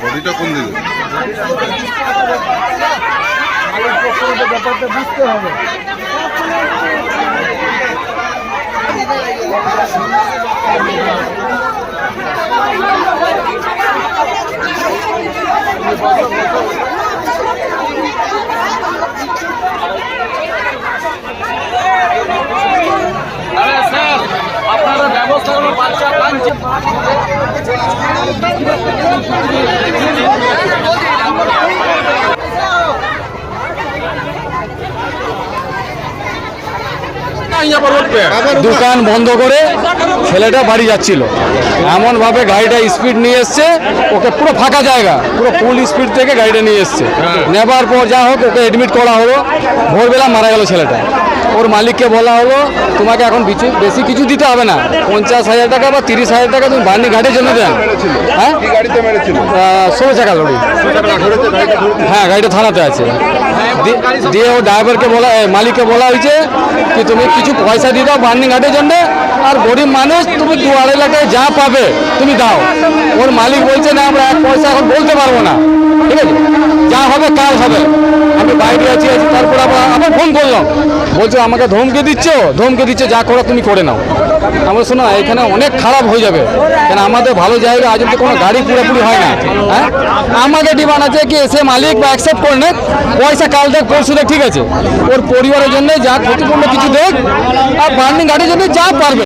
বডিটা কোন দিকে ব্যাপারটা বুঝতে হবে Thank you. দোকান বন্ধ করে ছেলেটা বাড়ি যাচ্ছিল। এমনভাবে গাড়িটা স্পিড নিয়ে এসছে ওকে পুরো ফাঁকা জায়গা পুরো ফুল স্পিড থেকে গাড়িটা নিয়ে এসছে। নেবার পর যা হোক ওকে এডমিট করা হলো। ভোরবেলা মারা গেল ছেলেটা। ওর মালিককে বলা হলো তোমাকে এখন বেশি কিছু দিতে হবে না। পঞ্চাশ হাজার টাকা বা তিরিশ হাজার টাকা তুমি বার্নি ঘাটের জন্য দেন। হ্যাঁ? ষোলো চাকা লড়ি হ্যাঁ গাড়িটা থানাতে আছে। দিয়ে ও ড্রাইভারকে বলা মালিককে বলা হয়েছে কি তুমি কিছু পয়সা দিয়ে দাও বার্নিং ঘাটের জন্য আর গরিব মানুষ তুমি দু আড়াই লাখ টাকা যা পাবে তুমি দাও। ওর মালিক বলছে না আমরা এক পয়সা এখন বলতে পারব না। ঠিক আছে? যা হবে কাল হবে। আমি বাইরে আছি আছি, তারপর আবার আবার ফোন করলাম। বলছে, আমাকে ধমকে দিচ্ছ? ধমকে দিচ্ছ, যা করো তুমি করে নাও। আমরা শোনো এখানে অনেক খারাপ হয়ে যাবে। কেন, আমাদের ভালো জায়গা, আজ কোনো গাড়ি পুরোপুরি হয় না। হ্যাঁ? আমাকে ডিমান্ড আছে কি, এসে মালিক বা অ্যাকসেপ্ট করে নেক, পয়সা কাল দেখ, পরশু দেখ, ঠিক আছে। ওর পরিবারের জন্য যা ক্ষতিপূর্ণ, কিছু দেখ, আর বার্নিং গাড়ির জন্য যা পারবে।